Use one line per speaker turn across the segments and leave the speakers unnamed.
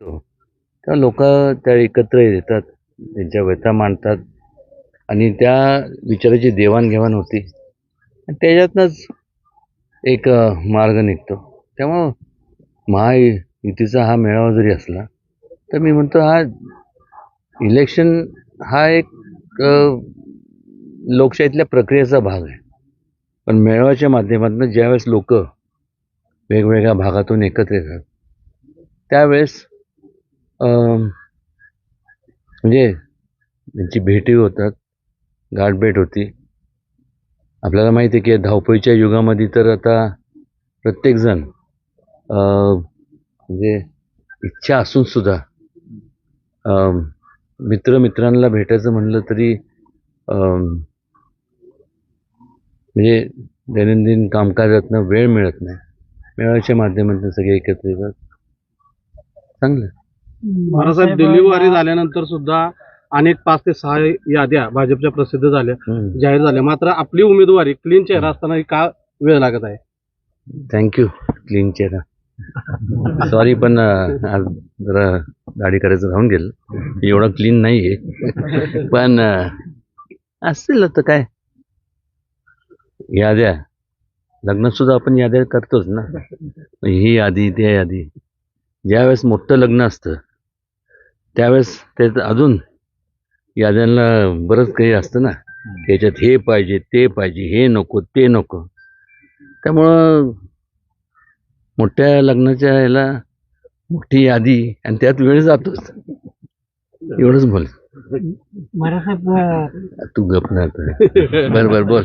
येतो. तेव्हा लोक त्या एकत्र येतात त्यांच्या व्यथा मांडतात आणि त्या विचाराची देवाणघेवाण होती. आणि त्याच्यातनंच एक मार्ग निघतो. त्यामुळं महायुतीचा हा मेळावा जरी असला तर मी म्हणतो हा इलेक्शन हा एक लोकशाहीतल्या प्रक्रियेचा भाग आहे. पण मेळाव्याच्या माध्यमातून ज्यावेळेस लोक वेगवेगळ्या भागातून एकत्र येतात त्यावेळेस म्हणजे त्यांची भेटी होतात गाठभेट होती. आपल्याला माहिती आहे की धावपळीच्या युगामध्ये तर आता प्रत्येकजण म्हणजे इच्छा असून सुद्धा मित्र मित्रांना भेटायचं म्हणलं तरी म्हणजे दैनंदिन कामकाजातनं वेळ मिळत नाही. मेळाव्याच्या माध्यमातून सगळे एकत्र येतात. चांगलं.
बाळासाहेब दिल्लीवारी झाल्यानंतर सुद्धा अनेक पाच ते सहा याद्या भाजपच्या प्रसिद्ध झाल्या. जाहीर झाल्या. मात्र आपली उमेदवारी क्लीन चेहरा असताना का वेळ लागत आहे?
थँक्यू क्लीन चेहरा. सॉरी पण आज जरा दाढी करायचं राहून गेलं. एवढं क्लीन नाही आहे पण अं, असेल आता काय? याद्या लग्नात सुद्धा आपण याद्या करतोच ना. ही यादी त्या यादी. ज्यावेळेस मोठं लग्न असतं त्यावेळेस त्यात अजून याद्यांना बरंच काही असतं ना. त्याच्यात हे पाहिजे ते पाहिजे हे नको ते नको. त्यामुळं मोठ्या लग्नाच्या ह्याला मोठी यादी आणि त्यात वेळ जातोच. एवढंच बोल. तू गपणार बर बर बोल.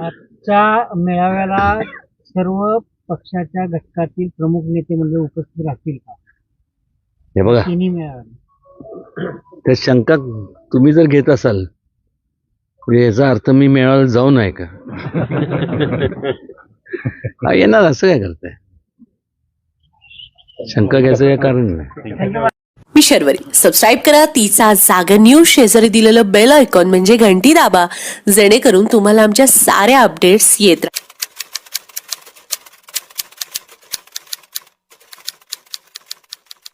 आजच्या मेळाव्याला सर्व पक्षाच्या घटकातील प्रमुख नेते म्हणजे उपस्थित राहतील का?
हे बघा.
तिन्ही मेळाव्याला
त्या शंका तुम्ही जर घेत असाल म्हणजे याचा अर्थ मी मेळाव्याला जाऊ नाही का? हा, येणार असं काय करताय? शंका घ्यायचं काय कारण नाही.
मी शर्वरी. सबस्क्राईब करा तिचा जागर न्यूज शेजारी दिलेलं बेल आयकॉन म्हणजे घंटी दाबा जेणेकरून तुम्हाला आमच्या साऱ्या अपडेट्स येत राहतील